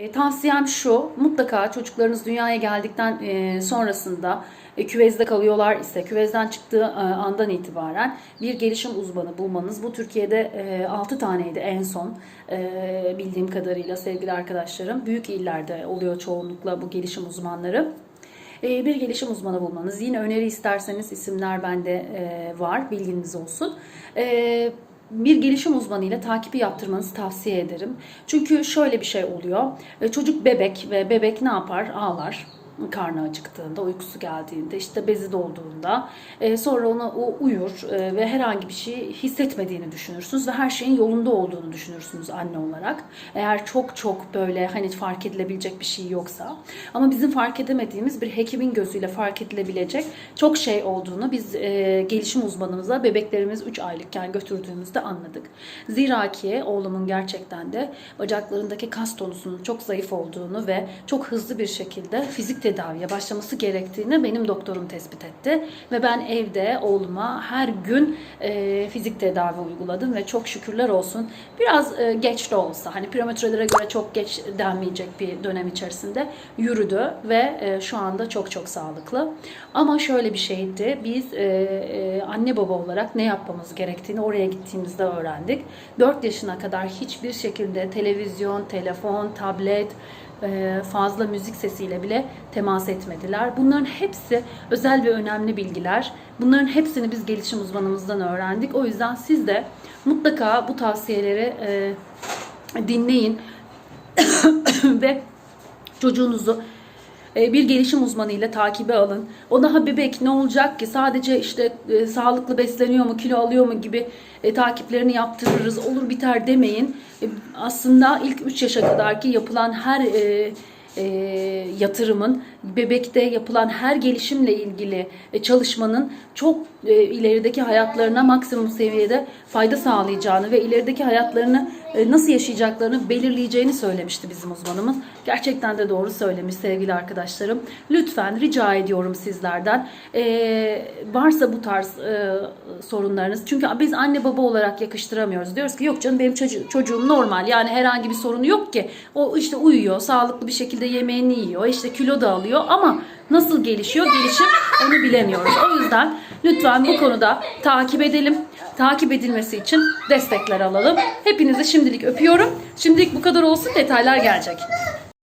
E, tavsiyem şu, mutlaka çocuklarınız dünyaya geldikten e, sonrasında e, küvezde kalıyorlar ise küvezden çıktığı e, andan itibaren bir gelişim uzmanı bulmanız. Bu Türkiye'de e, 6 taneydi en son e, bildiğim kadarıyla sevgili arkadaşlarım. Büyük illerde oluyor çoğunlukla bu gelişim uzmanları. E, bir gelişim uzmanı bulmanız. Yine öneri isterseniz isimler bende e, var, bilginiz olsun. Bir gelişim uzmanı ile takibi yaptırmanızı tavsiye ederim. Çünkü şöyle bir şey oluyor. E, Çocuk bebek ve bebek ne yapar? Ağlar karnı acıktığında, uykusu geldiğinde, işte bezi dolduğunda e, sonra ona o uyur e, ve herhangi bir şey hissetmediğini düşünürsünüz ve her şeyin yolunda olduğunu düşünürsünüz anne olarak. Eğer çok çok böyle hani fark edilebilecek bir şey yoksa. Ama bizim fark edemediğimiz bir hekimin gözüyle fark edilebilecek çok şey olduğunu biz e, gelişim uzmanımıza bebeklerimiz 3 aylıkken götürdüğümüzde anladık. Zira ki oğlumun gerçekten de bacaklarındaki kas tonusunun çok zayıf olduğunu ve çok hızlı bir şekilde fizik tedaviye başlaması gerektiğini benim doktorum tespit etti. Ve ben evde oğluma her gün e, fizik tedavi uyguladım ve çok şükürler olsun biraz e, geç de olsa hani pirometrelere göre çok geç denmeyecek bir dönem içerisinde yürüdü ve e, şu anda çok çok sağlıklı. Ama şöyle bir şeydi biz e, e, anne baba olarak ne yapmamız gerektiğini oraya gittiğimizde öğrendik. 4 yaşına kadar hiçbir şekilde televizyon, telefon, tablet, fazla müzik sesiyle bile temas etmediler. Bunların hepsi özel ve önemli bilgiler. Bunların hepsini biz gelişim uzmanımızdan öğrendik. O yüzden siz de mutlaka bu tavsiyeleri e, dinleyin ve çocuğunuzu e, bir gelişim uzmanıyla takibe alın. O daha bebek ne olacak ki sadece işte e, sağlıklı besleniyor mu kilo alıyor mu gibi e, takiplerini yaptırırız olur biter demeyin. E, aslında ilk 3 yaşa kadar ki yapılan her e, e, yatırımın bebekte yapılan her gelişimle ilgili e, çalışmanın çok e, ilerideki hayatlarına maksimum seviyede fayda sağlayacağını ve ilerideki hayatlarını e, nasıl yaşayacaklarını belirleyeceğini söylemişti bizim uzmanımız. Gerçekten de doğru söylemiş sevgili arkadaşlarım. Lütfen rica ediyorum sizlerden. Varsa bu tarz sorunlarınız. Çünkü biz anne baba olarak yakıştıramıyoruz. Diyoruz ki yok canım benim çocuğum, çocuğum normal. Yani herhangi bir sorunu yok ki. O işte uyuyor, sağlıklı bir şekilde yemeğini yiyor, işte kilo da alıyor ama nasıl gelişiyor, gelişim onu bilemiyoruz. O yüzden lütfen bu konuda takip edelim. Takip edilmesi için destekler alalım. Hepinizi şimdilik öpüyorum. Şimdilik bu kadar olsun detaylar gelecek.